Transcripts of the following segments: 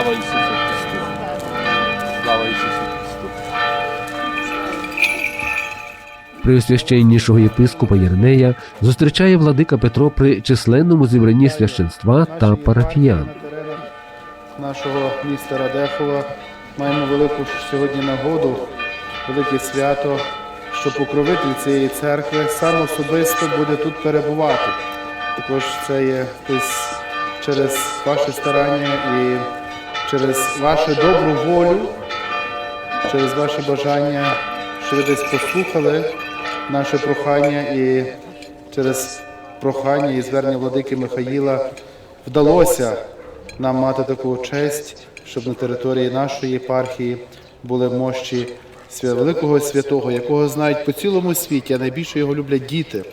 Слава Ісусу Христу! Слава Ісусу Христу! Преосвященнішого єпископа Єрнея зустрічає владика Петро при численному зібранні священства та парафіян. нашого міста Радехова маємо велику сьогодні нагоду, велике свято, що покровитель цієї церкви сам особисто буде тут перебувати. Також це є десь через ваше старання і через вашу добру волю, через ваше бажання, що ви десь послухали наше прохання і через прохання і звернення владики Михаїла вдалося нам мати таку честь, щоб на території нашої єпархії були мощі великого святого, якого знають по цілому світі, а найбільше його люблять діти.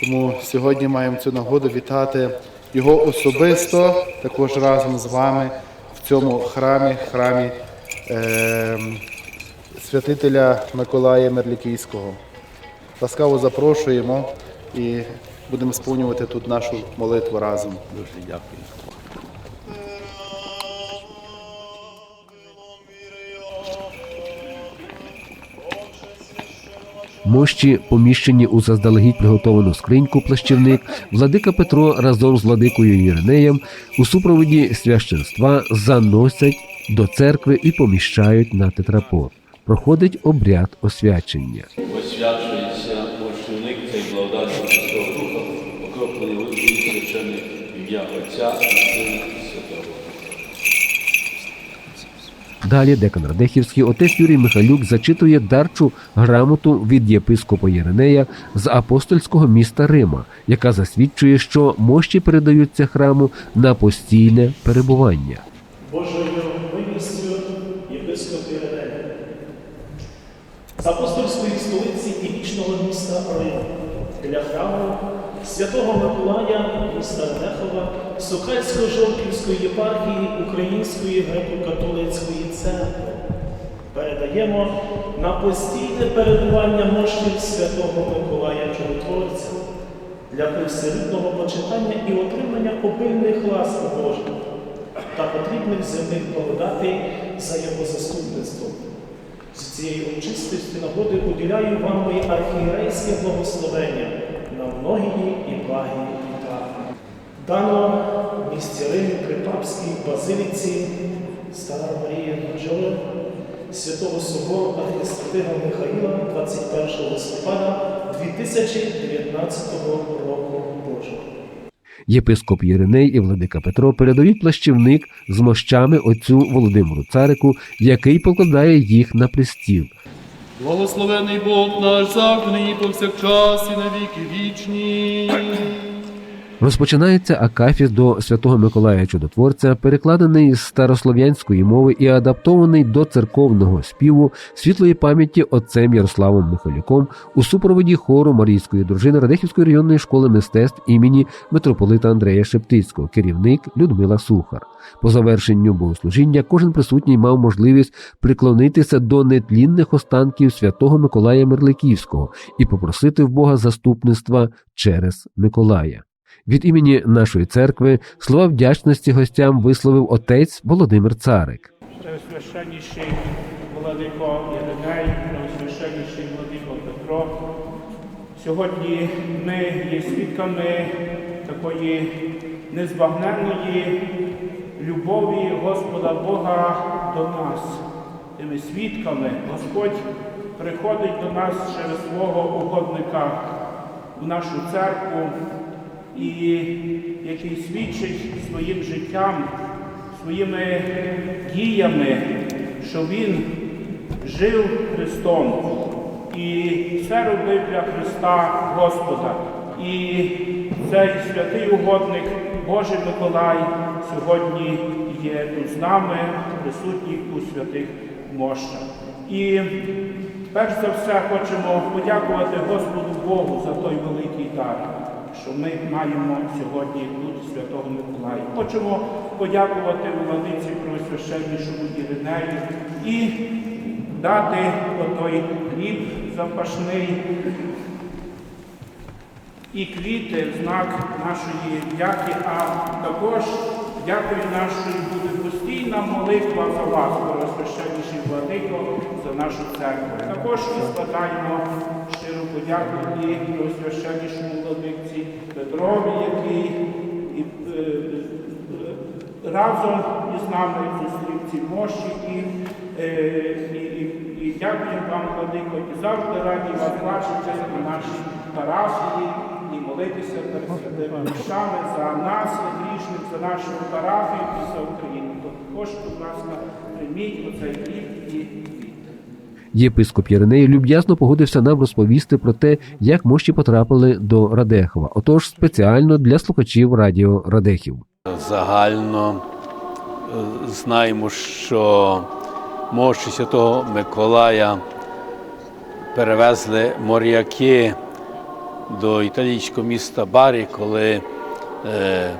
Тому сьогодні маємо цю нагоду вітати його особисто, також разом з вами в цьому храмі, храмі е, святителя Миколая Мерлікійського. Ласкаво запрошуємо і будемо сповнювати тут нашу молитву разом. Дуже дякую. Мощі, поміщені у заздалегідь приготовану скриньку плащівник, владика Петро разом з владикою Єрнеєм у супроводі священства заносять до церкви і поміщають на тетрапор. Проходить обряд освячення. Освячується мощівник цей благодаті Святого Духа, окроплений священник ім'я Отця і Сина Святого. Далі декан Радехівський отець Юрій Михайлюк зачитує дарчу грамоту від єпископа Єренея з апостольського міста Рима, яка засвідчує, що мощі передаються храму на постійне перебування. Божою милістю єпископ Іриней. З апостольської столиці і вічного міста Рим для храму святого Миколая міста Радехова Сокальсько-Жовківської єпархії Української греко-католицької церкви передаємо на постійне перебування мощів святого Миколая Чудотворця для привселюдного почитання і отримання обильних ласк Божих та потрібних земних благодатей за його заступництвом. З цієї очистості нагоди уділяю вам моє архієрейське благословення на многії і благі. Дано в місті при папській базиліці Стара Марія Джоли Святого Собору Архістратига Михаїла 21 листопада 2019 року Божого. Єпископ Єриней і владика Петро передають плащівник з мощами отцю Володимиру Царику, який покладає їх на престіл. Благословений Бог наш завжди нині повсякчас і на віки вічні. Розпочинається акафіс до святого Миколая Чудотворця, перекладений з старослов'янської мови і адаптований до церковного співу світлої пам'яті отцем Ярославом Михайлюком у супроводі хору Марійської дружини Радехівської районної школи мистецтв імені митрополита Андрея Шептицького, керівник Людмила Сухар. По завершенню богослужіння кожен присутній мав можливість приклонитися до нетлінних останків святого Миколая Мерликівського і попросити в Бога заступництва через Миколая. Від імені нашої церкви слова вдячності гостям висловив отець Володимир Царик. Преосвященніший владико Єриней, преосвященніший владико Петро. Сьогодні ми є свідками такої незбагненної любові Господа Бога до нас. Тими свідками Господь приходить до нас через свого угодника в нашу церкву, і який свідчить своїм життям, своїми діями, що він жив Христом і все робив для Христа Господа. І цей святий угодник Божий Миколай сьогодні є тут з нами, присутній у святих мощах. І перш за все хочемо подякувати Господу Богу за той великий дар що ми маємо сьогодні тут Святого Миколая. Хочемо подякувати владиці Преосвященнішому Іринею і дати отой хліб запашний і квіти в знак нашої дяки, а також Дякую нашою буде постійна молитва за вас, Преосвященніший владико, за нашу церкву. Також ми складаємо щиру подяку і Преосвященнішому владиці Петрові, який і, е, е, разом із нами зустрів ці мощі і, е, і, і, і дякую вам, владико, і завжди раді вас бачити на нашій парафії і молитися перед святими мощами за нас, грішних, за нашу парафію і за Україну. Також, будь ласка, прийміть оцей хліб і. Єпископ Єриней люб'язно погодився нам розповісти про те, як мощі потрапили до Радехова. Отож, спеціально для слухачів радіо Радехів. Загально е, знаємо, що мощі Святого Миколая перевезли моряки до італійського міста Барі, коли е,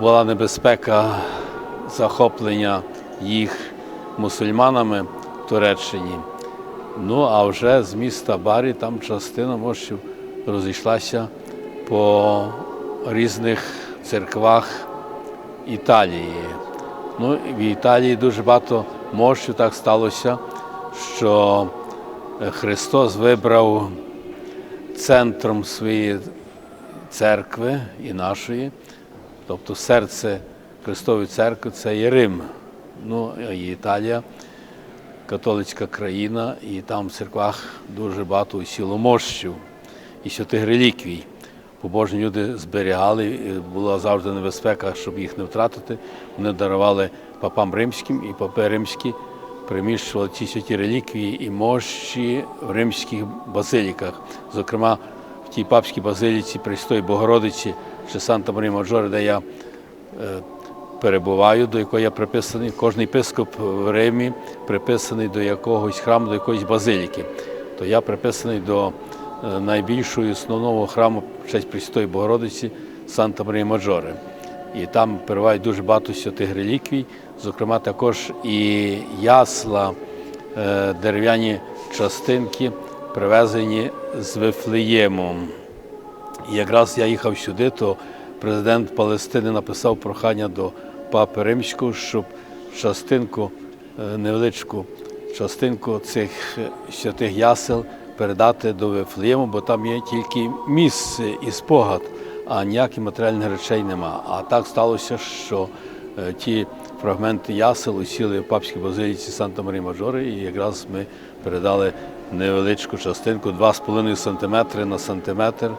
була небезпека захоплення їх мусульманами Туреччині. Ну а вже з міста Барі там частина мощів розійшлася по різних церквах Італії. Ну, в Італії дуже багато мощів так сталося, що е, Христос вибрав центром своєї церкви і нашої, тобто серце Христової церкви це є Рим. Ну, і Італія, католицька країна, і там в церквах дуже багато усіло мощів і святих реліквій. Побожні люди зберігали, була завжди небезпека, щоб їх не втратити. Вони дарували папам римським, і папи римські приміщували ці святі реліквії і мощі в римських базиліках. Зокрема, в тій папській базиліці Престої Богородиці чи Санта Марія Маджоре, де я е, перебуваю, до якого я приписаний. Кожен єпископ в Римі приписаний до якогось храму, до якоїсь базиліки. То я приписаний до е, найбільшого основного храму в честь Престої Богородиці Санта Марія Маджоре. І там перебувають дуже багато святих реліквій, зокрема також і ясла, е, дерев'яні частинки, привезені з Вифлеєму. І якраз я їхав сюди, то президент Палестини написав прохання до Папи Римського, щоб частинку, е, невеличку частинку цих е, святих ясел передати до Вифлеєму, бо там є тільки місце і спогад, а ніяких матеріальних речей нема. А так сталося, що е, ті фрагменти ясел усіли в папській базиліці Санта Марії Маджори, і якраз ми передали невеличку частинку 2,5 см на сантиметр.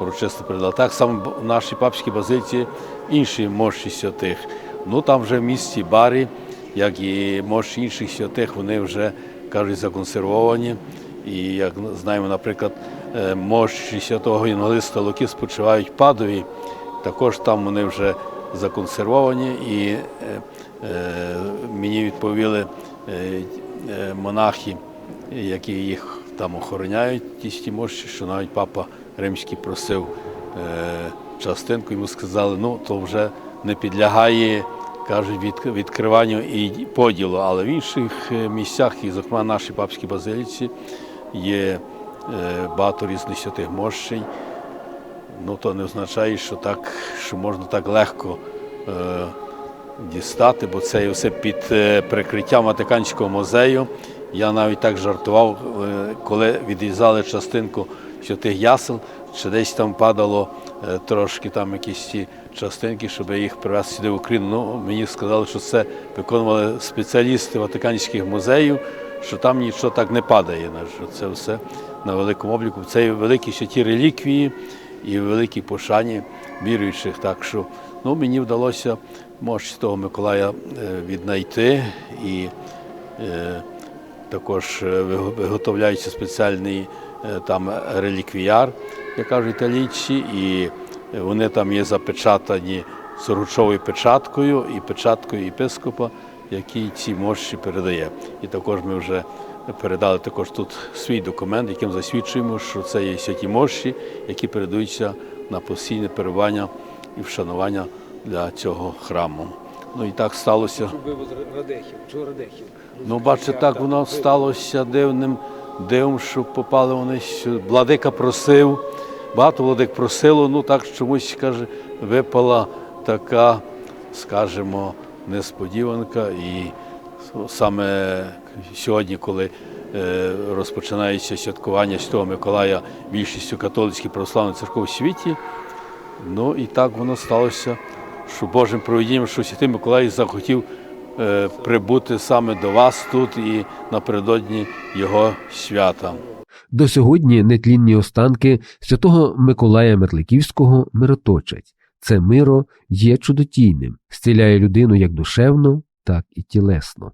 Урочисто передали. Так само в нашій папській базиліці інші мощі святих. Ну там вже в місті Барі, як і мощі інших святих, вони вже кажуть законсервовані. І як знаємо, наприклад, е, мощі святого Євангелиста Луки спочивають Падові, також там вони вже законсервовані, і е, е, мені відповіли е, е, монахи, які їх там охороняють, ті мощі, що навіть папа римський просив е, частинку, йому сказали, ну то вже не підлягає, кажуть, від, відкриванню і поділу. Але в інших е, місцях, і зокрема нашій папській базиліці, є е, багато різних святих мощей. Ну то не означає, що так, що можна так легко е, дістати, бо це все під прикриттям Ватиканського музею. Я навіть так жартував, е, коли відрізали частинку святих ясел, чи десь там падало е, трошки там якісь ті частинки, щоб їх привезти сюди в Україну. Ну, мені сказали, що це виконували спеціалісти Ватиканських музеїв, що там нічого так не падає, що це все на великому обліку. Це великі святі реліквії і великій пошані віруючих. Так що ну, мені вдалося мощь того Миколая е, віднайти і також е, виготовляється спеціальний е, там реліквіяр, як кажуть італійці, і вони там є запечатані сургучовою печаткою і печаткою єпископа, який ці мощі передає. І також ми вже передали також тут свій документ, яким засвідчуємо, що це є святі мощі, які передаються на постійне перебування і вшанування для цього храму. Ну і так сталося. Радехів. Радехів? Ну, бачите, так воно сталося дивним дивом, що попали вони. що Владика просив, багато владик просило, ну так чомусь каже, випала така скажімо, несподіванка. І саме сьогодні, коли е, розпочинається святкування Святого Миколая більшістю католицьких православних церков у світі, ну і так воно сталося, що Божим проведінням, що Святий Миколай захотів прибути саме до вас тут і напередодні його свята. До сьогодні нетлінні останки святого Миколая Мерликівського мироточать. Це миро є чудотійним, зціляє людину як душевно, так і тілесно.